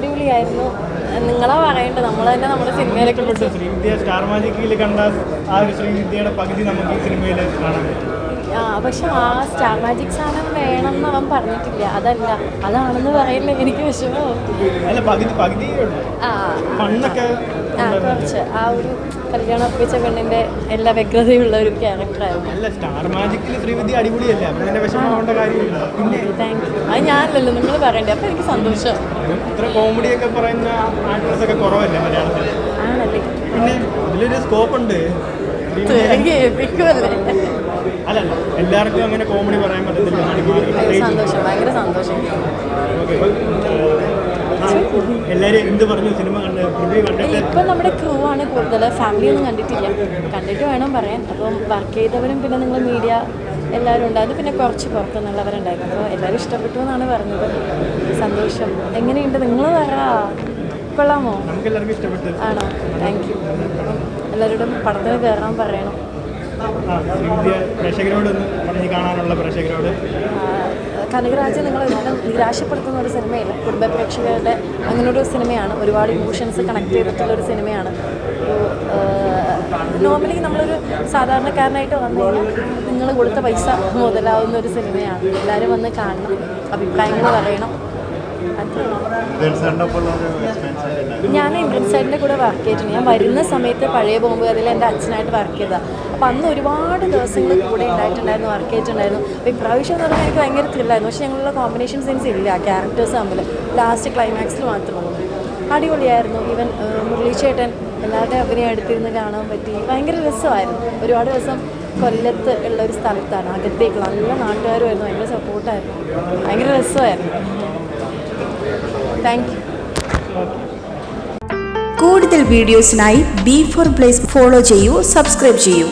അടിപൊളിയായിരുന്നു. നിങ്ങളാ പറയണ്ട നമ്മൾ തന്നെ നമ്മുടെ സിനിമയിലൊക്കെ ശ്രീവിദ്യ സ്റ്റാർ മാജിക്കിൽ കണ്ട ആ ഒരു ശ്രീവിദ്യയുടെ പകുതി നമുക്ക് ഈ സിനിമയിൽ കാണാൻ പറ്റും. ആ പക്ഷെ ആ സ്റ്റാർ മാജിക് സാധനം വേണമെന്ന് അവൻ പറഞ്ഞിട്ടില്ല. അതല്ല. അതാണെന്ന് പറയുന്നത് എനിക്ക് വിഷമം. ആ. ആ കുറച്ച്. ആ ഒരു കല്യാണം ഒപ്പിച്ച പെണ്ണിന്റെ എല്ലാ വ്യഗ്രതയുള്ള ഒരു ക്യാരക്ടറായിരുന്നു താങ്ക് യു അത് ഞാനല്ലല്ലോ നിങ്ങൾ പറയണ്ടേ? അപ്പൊ എനിക്ക് സന്തോഷം. ആണല്ലേ. എനിക്ക് ഏൽപ്പിക്കുമല്ലേ അല്ലല്ല എല്ലാവർക്കും അങ്ങനെ കോമഡി പറയാൻ പറ്റത്തില്ല. സന്തോഷം ഭയങ്കര സന്തോഷം. എല്ലാവരും എന്ത് പറഞ്ഞു? സിനിമ കണ്ടിട്ട് ഇപ്പം നമ്മുടെ ക്രൂ ആണ് കൂടുതൽ ഫാമിലി ഒന്നും കണ്ടിട്ടില്ല. കണ്ടിട്ട് വേണം പറയാൻ. അപ്പം വർക്ക് ചെയ്തവരും പിന്നെ നിങ്ങൾ മീഡിയ എല്ലാവരും ഉണ്ടായിരുന്നു പിന്നെ കുറച്ച് പുറത്തുനിന്നുള്ളവരുണ്ടായിരുന്നു. അപ്പോൾ എല്ലാവരും ഇഷ്ടപ്പെട്ടു എന്നാണ് പറഞ്ഞത്. സന്തോഷം. എങ്ങനെയുണ്ട്? നിങ്ങൾ പറ. കൊള്ളാമോ? ആണോ? താങ്ക് യു എല്ലാവരോടും പടത്തിന് കയറാൻ പറയണം. പ്രേക്ഷകരോട് കാണാനുള്ള പ്രേക്ഷകരോട്. കനകരാജ് നിങ്ങൾ ഒരിക്കലും നിരാശപ്പെടുത്തുന്ന ഒരു സിനിമയില്ല. കുടുംബ പ്രേക്ഷകരുടെ അങ്ങനെ സിനിമയാണ്. ഒരുപാട് ഇമോഷൻസ് കണക്ട് ചെയ്തിട്ടുള്ള ഒരു സിനിമയാണ്. നോർമലി നമ്മളൊരു സാധാരണക്കാരനായിട്ട് വന്നു കഴിഞ്ഞാൽ നിങ്ങൾ കൊടുത്ത പൈസ മുതലാവുന്ന ഒരു സിനിമയാണ്. എല്ലാവരും വന്ന് കാണണം അഭിപ്രായങ്ങൾ പറയണം. ഞാൻ എൻട്രൻസ് സൈഡിന്റെ കൂടെ വർക്ക് ചെയ്തിട്ടുണ്ട്. ഞാൻ വരുന്ന സമയത്ത് പഴയ ബോംബ് അതിൽ എന്റെ അച്ഛനായിട്ട് വർക്ക് ചെയ്തതാണ് അപ്പം അന്ന് ഒരുപാട് ദിവസങ്ങൾ കൂടെ ഉണ്ടായിട്ടുണ്ടായിരുന്നു വർക്ക് ചെയ്തിട്ടുണ്ടായിരുന്നു. അപ്പോൾ ഇപ്രാവശ്യം എന്ന് പറഞ്ഞാൽ എനിക്ക് ഭയങ്കര ത്രില്ലായിരുന്നു പക്ഷേ ഞങ്ങളുടെ കോമ്പിനേഷൻ സീൻസ് ഇല്ല ക്യാരക്ടേഴ്സ് തമ്മിൽ ലാസ്റ്റ് ക്ലൈമാക്സിൽ മാത്രമുള്ളൂ അടിപൊളിയായിരുന്നു. ഈവൻ മുരളി ചേട്ടൻ എല്ലാവരുടെ അഭിനയം അടുത്തിരുന്ന് കാണാൻ പറ്റി. ഭയങ്കര രസമായിരുന്നു. ഒരുപാട് ദിവസം കൊല്ലത്ത് ഉള്ള ഒരു സ്ഥലത്താണ്. അകത്തേക്ക് നല്ല നാട്ടുകാരുമായിരുന്നു. ഭയങ്കര സപ്പോർട്ടായിരുന്നു ഭയങ്കര രസമായിരുന്നു. താങ്ക് യു കൂടുതൽ വീഡിയോസിനായി ബി ഫോർ പ്ലേസ് ഫോളോ ചെയ്യൂ സബ്സ്ക്രൈബ് ചെയ്യൂ.